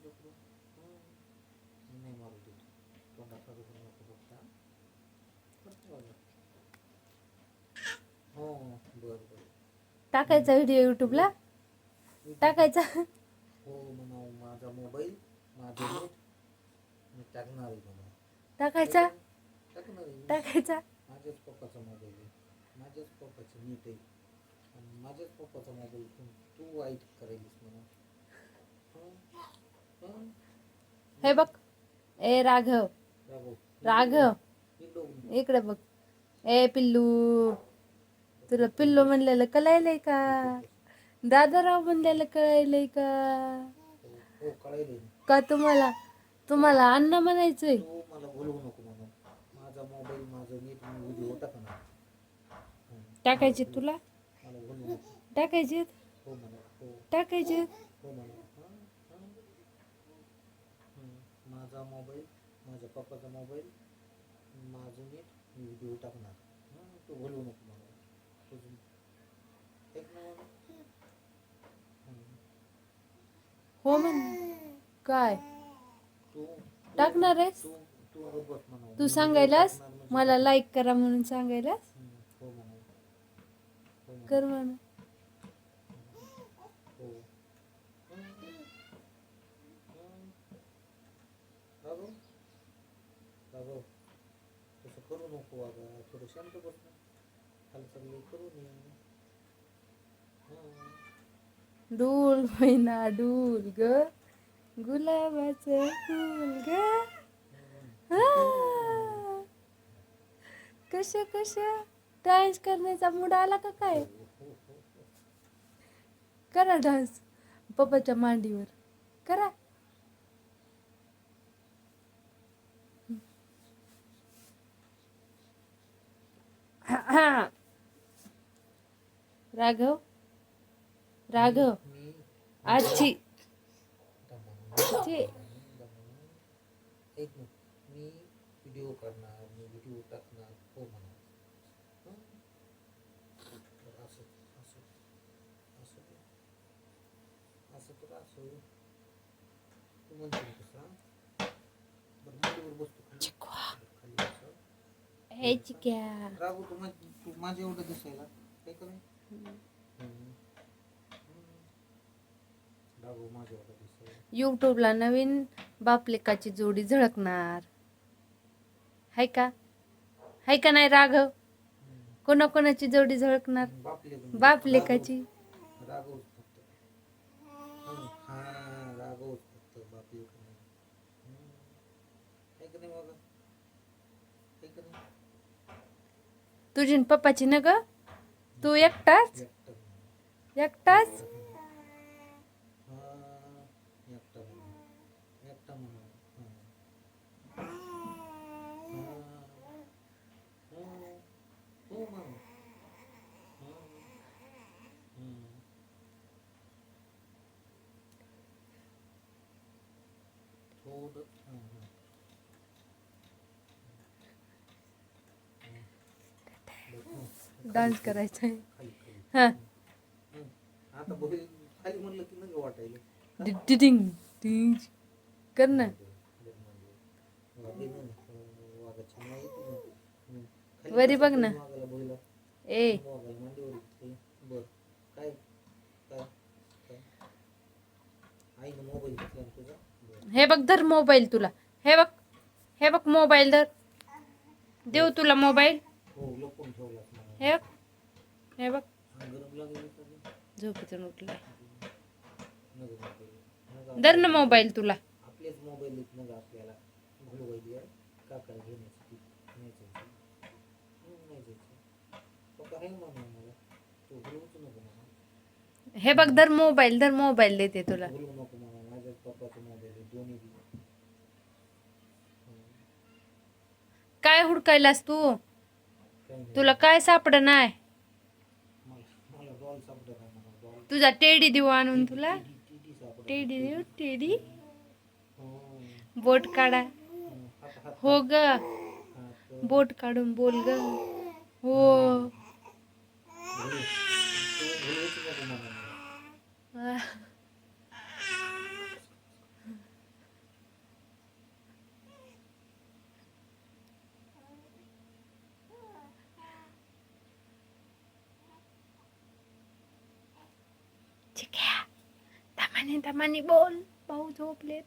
मागं तुझ्याकडं नाही मारू देत तोंडात मारू नको फक्त हो बरं बरं टाकायचा? व्हिडिओ युट्यूबला टाकायचा? हो म्हणा माझा मोबाईल माझे नेट मी टाकणार आहे म्हणावं टाकायचा? टाकणार आहे टाकायचा माझ्याच पप्पाचा मोबाईल आहे. माझ्याच पप्पाचं नीट आहे आणि माझ्याच पप्पाचा मोबाईल तू वाईट करायलीस म्हणून. हं? हं? हे बघ. ए राघव. राघव. इकडं बघ. ए पिल्लू. तुला पिल्लू म्हणलेलं कळायलंय का? दादाराव म्हणलेलं कळायलंय का? हो हो. का तुम्हाला तुम्हाला अण्णा म्हणायचंय? तू मला बोलवू नको म्हणून माझा मोबाईल माझं नीट मी व्हिडिओ टाकणार हं. टाकायचे तुला मला बोलवू नको टाकायचे हो म्हणा हो टाकायचे हो म्हणा हं? हं? हं. माझा मोबाईल माझ्या पप्पाचा मोबाईल माझं मी व्हिडिओ टाकणार हं? तू बोलवू नको मला तुझं मला. हं. म्हण काय तू टाकणार आहेस तू तू गप्प बस म्हणावं. तू मी सांगायलास म्हणजे- मला लाईक करा म्हणून सांगायलास हं. हो म्हणावं. हो म्हणावं. कर म्हण हो. हं. हं. राघव राघव तसं करू नको बाबा थोडं शांत बस ना हालचाल करू नये डूल महिना डूल ग गुलाबाचं फूल ग कश कश डान्स करण्याचा मूड आला का काय? करा डान्स पप्पाच्या मांडीवर. करा. राघव? राघव? ऐक ना मी व्हिडिओ करणार मी व्हिडिओ टाकणार हो म्हणा. असं असं असं ते. असं तर असं. तू म्हणते ना तसं हा? बरं मांडीवर बसतो खाली. असं. राघू तू तू माझ्या एवढं दिसायला. काय करू? राघू युट्यूबला नवीन बापलेकाची जोडी झळकणार. हाय का? हाय का नाही राघव? कोणाकोणाची जोडी झळकणार? बापलेकाची. तुझी पप्पाची न ग? तू एकटाच एकटाच Oh, wow म्हणून एकटा म्हणून हं. हा. हो. हो म्हणून. हं. हं. थोडं हं, हं. हं. डान्स करायचा आहे. खाली खाली. हा. हं. आता बोल खाली म्हणलं की नका वाटायला. डि- डि- डिंग डिंग. कर ना. वरी बघ ना. ए. मोबाईल घेतला ना तुझा? बरं. हे बघ धर मोबाईल तुला. हे बघ. हे बघ मोबाईल धर. देऊ तुला मोबाईल. हो बघ. हे बघ? झोपेतून. नको धर ना मोबाईल तुला. मोबाईल. हं, हे बघ धर मोबाईल धर मोबाईल देते तुला. काय हुडकायलास तू. तुला काय सापड नाही डॉल तुझा टेडी देऊ आणून तुला? टेडी देऊ टेडी? हो. बोट काढा. हं, हो ग बोट काढून बोल ग. हो भुलू. तू भुलवूच नको मला मला. आह. आणि दमानी बोल भाऊ झोपलेत